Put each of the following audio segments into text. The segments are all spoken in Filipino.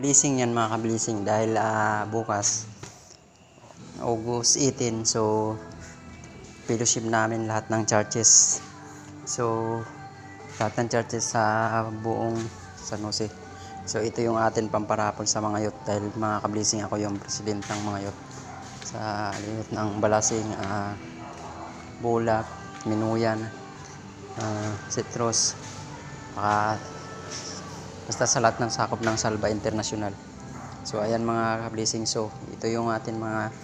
blessing yan mga ka-blessing dahil ah, bukas August 18 so fellowship namin lahat ng churches. So lahat ng churches sa buong San Jose. So ito yung atin pamparapol sa mga youth dahil mga ka-blessing ako yung president ng mga youth. Sa youth ng Balasing ah, Bulak Minuyan ah, Citrus baka basta sa lahat ng sakop ng Salva International so ayan mga ka-blessing. So ito yung atin mga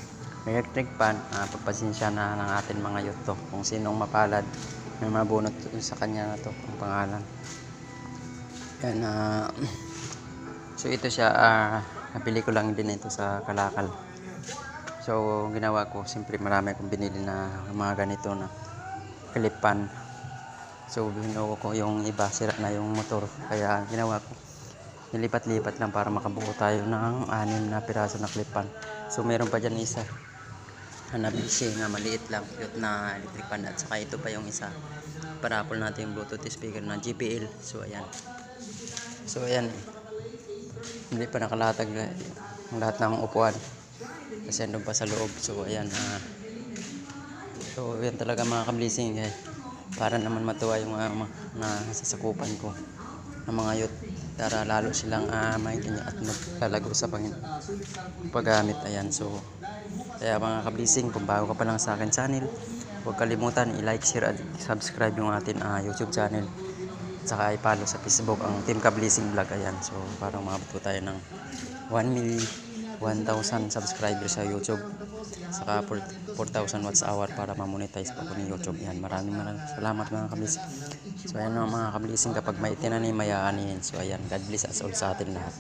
electric pan uh, pagpasensya na ng atin mga youth to. Kung sinong mapalad may mabunot sa kanya na to ang pangalan. Yan ah, so ito siya ah, nabili ko lang din ito sa Kalakal. So ginawa ko siyempre marami akong binili na mga ganito na klipan So binuo ko yung iba, sira na yung motor. Kaya ginawa ko, nilipat-lipat lang para makabuo tayo ng anim na piraso na klipan. So meron pa dyan isa. Hanabisi nga maliit lang, cute na electric pan. At saka ito pa yung isa. Parapol natin yung bluetooth speaker na JBL. So ayan. So ayan. Hindi pa nakalatag na ang lahat ng upuan. Kasi andun pa sa loob. So ayan. ah. so yan talaga mga kablising. Eh para naman matuwa yung uh, mga na sasakupan ko. Ng mga youth para lalo silang uh, maintindihan at maglalago sa Panginoon paggamit. Ayan so kaya mga kablising kung bago ka pa lang sa akin channel huwag kalimutan i-like, share at subscribe yung atin uh, YouTube channel. Saka i-follow sa Facebook ang Team Kablising Vlog. Ayan so para umabot po tayo ng 1 million 1,000 subscribers sa YouTube. Saka 4,000 watts hour para ma-monetize po ko ni YouTube. Yan maraming maraming salamat mga kablising so ayan mga kablising kapag may tinanim may aanin so ayan God bless us all sa atin lahat